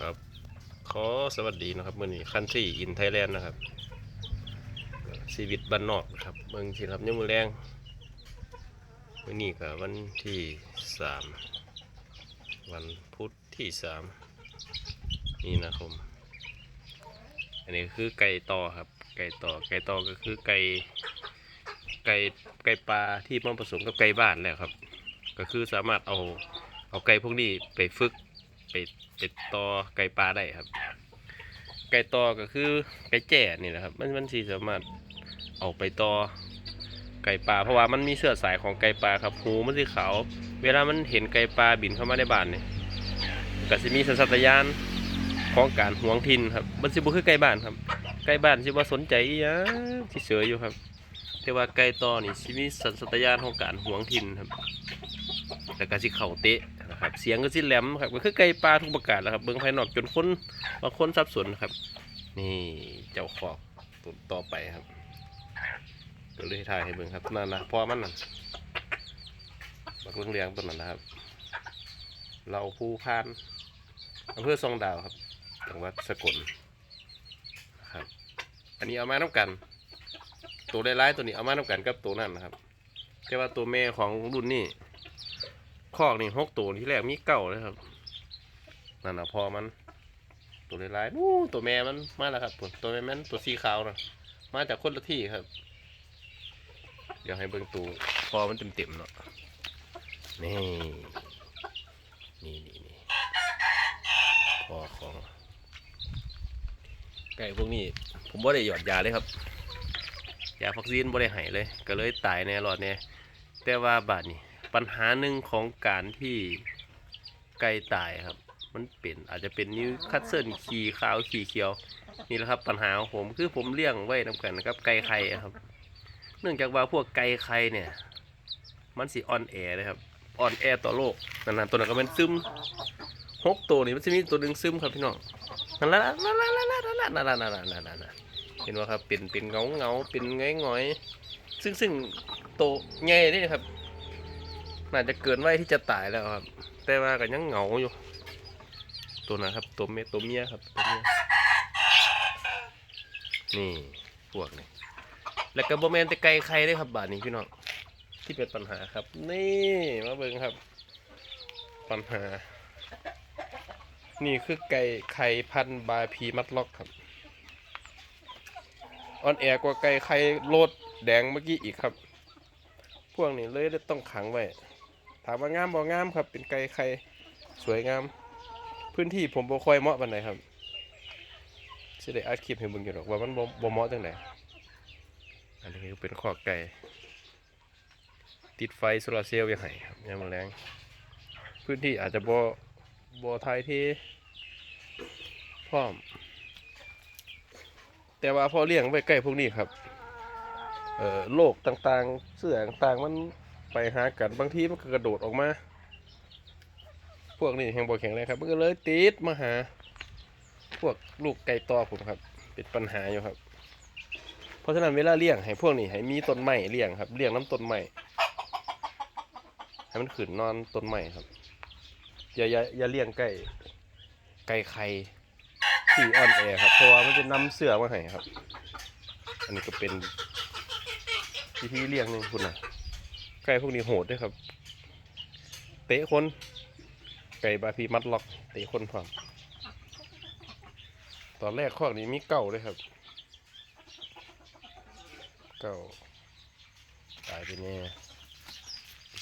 ครับ ขอสวัสดีนะครับมื่อนี้คันที่อินไทยแลนด์นะครับ ชีวิตบ้านนอกนะครับเมืองที่รับยมือแรงมื่อนี้กับวันที่สามวันพุธที่สามมีนาคมอันนี้คือไก่ต่อครับ ไก่ต่อไก่ต่อก็คือไก่ไก่ไก่ปลาที่มันผสมกับไก่บ้านแล้วครับ ก็คือสามารถเอาเอาไก่พวกนี้ไปฝึก ไปไปต่อไก่ปลาได้ครับ ไก่ต่อก็คือไก่แจ่นี่แหละครับ มันมันสีสามารถเอาไปต่อไก่ปลาเพราะว่ามันมีเสื้อสายของไก่ปลาครับหูมันสีขาวเวลามันเห็นไก่ปลาบินเข้ามาในบ้านเนี่ยก็จะมีสัญชาตญาณของการหวงถิ่นครับมันสิบ่คือไก่บ้านครับ ไก่บ้านสิว่าสนใจอหยังที่เสืออยู่ครับแต่ว่าไก่ต่อนี่สิมีสัญชาตญาณของการหวงถิ่นครับแล้วก็สิเข่าเตะ นะครับเสียงก็สิแหลมครับก็คือไก่ปลาทุกประกาศแล้วครับเบิ่งภายนอกจนคนบางคนสับสนครับ นี่เจ้าขอกต,ต่อไปครับก็เลยถ่ายให้เบิ่งครับนั่นนะพ่อมันนั่นบักเรื่องเลี้ยงตัวนั้นนะครับ เราภูพานอำเภอซองดาวครับจังหวัดสกลนะครับ อันนี้เอามาน้ำกัน ตัวได้ร้ายตัวนี้เอามาน้ำกันกับตัวนั่นนะครับแต่ว่าตัวแม่ของรุ่นนี้ คอกนี่หกตัวที่แรกมีเก่าเลยครับนั่นนะพอมัน ตัวร้ายๆนู้ตัวแม่มันมาแล้วครับผมตัวแม่มันตัวสีขาวนะมาจากคนละที่ครับ เดี๋ยวให้เบิ่งตัวพอมันเต็มๆเนาะนี่นี่นี่นี่พอของไก่พวกนี้ ผมบ่ได้หยอดยาเลยครับยาวัคซีนบ่ได้ให้เลย ก็เลยตายในหลอดเนี่ยแต่ว่าบาดนี้ ปัญหาหนึ่งของการที่ไก่ตายครับ มันเป็นอาจจะเป็นนิ้วคัดเส้นขีขาวขีเขียว นี่แหละครับปัญหาของผมคือผมเลี้ยงไว้นำกันนะครับไก่ไข่ครับ เนื่องจากว่าพวกไก่ไข่เนี่ย มันสิอ่อนแอนะครับอ่อนแอต่อโลกนั่นๆตัวนั้นก็เป็นซึมหกตัวนี่มันจะมีตัวหนึ่งซึมครับพี่น้องนั่นละนั่นละนั่นละนั่นละนั่นละนั่นละนั่นละนั่นละเห็นว่าครับเป็นเป็นเงาเงาเป็นไงงอยซึ่งซึ่งโตใหญ่นี่ครับ น่าจะเกินวัยที่จะตายแล้วครับ แต่ว่าก็ยังเหงาอยู่ ตัวนะครับตัวเมียตัวเมียครับตัวเมียนี่พวกนี้แล้วก็โบแมนแต่ไก่ไข่ได้ครับบาทนี้พี่น้องที่เป็นปัญหาครับ นี่มาเบิ่งครับ ปัญหา นี่คือไก่ไข่พันบาพีมัดล็อกครับออนแอร์กว่าไก่ไข่โลดแดงเมื่อกี้อีกครับ พวกนี้เลยต้องขังไว้ ถามว่างามบ่งามครับ เป็นไก่ไข่สวยงาม พื้นที่ผมบ่ค่อยเหมาะปานใดครับสิได้อัดคลิปให้เบิ่งอยู่ดอกว่ามันบ่บ่เหมาะจังไดอันนี้เป็นข้อไก่ติดไฟโซลาร์เซลล์ไว้ให้ครับยามแลงพื้นที่อาจจะบ่บ่ทายเทพร้อม แต่ว่าพอเลี้ยงไว้ใกล้พวกนี้ครับ เอ่อโรคต่างๆ เสื่อต่างๆ มัน ไปหากันบางทีมันก็กระโดดออกมา พวกนี้แห่งบ่แข็งแรงครับมันก็เลยติดมาหา พวกลูกไก่ตอผมครับ เป็นปัญหาอยู่ครับ เพราะฉะนั้นเวลาเลี้ยงให้พวกนี้ให้มีต้นไม้เลี้ยงครับเลี้ยงน้ำต้นไม้ให้มันขึ้นนอนต้นไม้ครับอย่าอย่าอย่าเลี้ยงไก่ไก่ไข่ที่อ่อนแอครับเพราะว่ามันจะนำเสือมาให้ครับ อันนี้ก็เป็นวิธีเลี้ยงหนึ่งคุณนะ ไก่พวกนี้โหดด้วยครับ เตะคน ไก่บาพีมัดล็อก เตะคนพร้อมตอนแรกข้อกนี้มีเก่าด้วยครับ เก่าตายไปแน่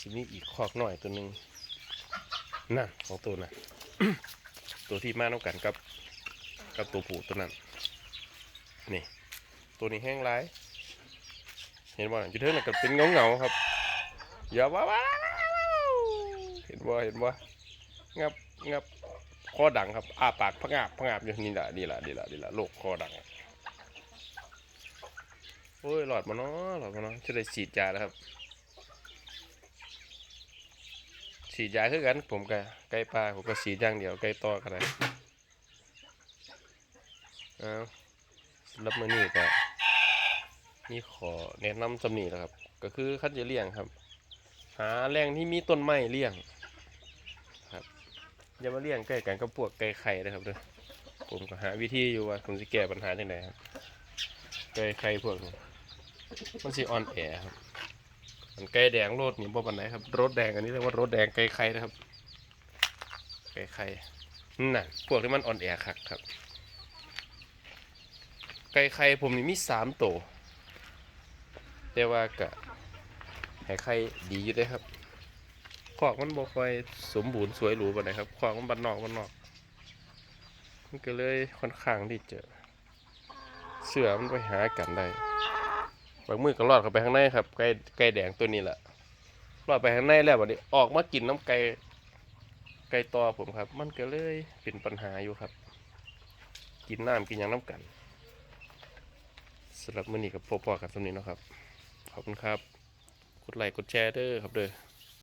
สิมีอีกคอกหน่อยตัวหนึ่งนั่นของตัวน่ะ ตัวที่มาน้ำกันกับ กับตัวผู้ตัวนั้น นี่ ตัวนี้แห้งร้าย เห็นบ่จุดเท่านั้นก็เป็นเงาเงาครับ อย่าว้าเห็นบ่เห็นบ่งับงับคอดังครับอ้าปากพงาบพงาบอยู่นี่แหละนี่แหละนี่แหละนี่แหละโรคคอดังโอ้ยหลอดมาเนาะหลอดมาเนาะจะได้ฉีดยาแล้วครับฉีดยาคือกันผมกับไก่ปลาผมก็ฉีดอย่างเดียวไก่ต่อกันเลยเอาสำหรับมือนี้ก็มีขอแนะนำสำนีแล้วครับ ก็คือคันจะเลี้ยงครับ หาแหล่งที่มีต้นไม้เลี้ยงครับอย่ามาเลี้ยงใกล้กันกับพวกไก่ไข่นะครับเด้อผมก็หาวิธีอยู่ว่าผมจะแก้ปัญหาจังไดครับไก่ไข่พวกนี้มันสิอ่อนแอครับมันไก่แดงโรดนี่บ่ปานไหนครับรถแดงอันนี้เรียกว่ารถแดงไก่ไข่นะครับไก่ไข่นั่นพวกที่มันอ่อนแอคักครับ ไก่ไข่ผมนี่มีสามตัวแต่ว่าก็ ให้ไข่ดีอยู่เด้อครับขอกมันบ่ค่อยสมบูรณ์สวยหรูปานใดครับขอกมันบ้านนอกบ้านนอก มันก็เลยค่อนข้างที่จะเสือมันไปหากันได้บางมือก็รอดเข้าไปข้างในครับไก่ไก่แดงตัวนี้แหละรอดไปข้างในแล้วบัดนี้ออกมากินน้ำไก่ไก่ตอผมครับ มันก็เลยเป็นปัญหาอยู่ครับ กินน้ำกินหยังน้ำกันสำหรับมื้อนี้กับพบพอกันสำนี้นะครับ ขอบคุณครับ กดไลค์กดแชร์เด้อครับเด้อ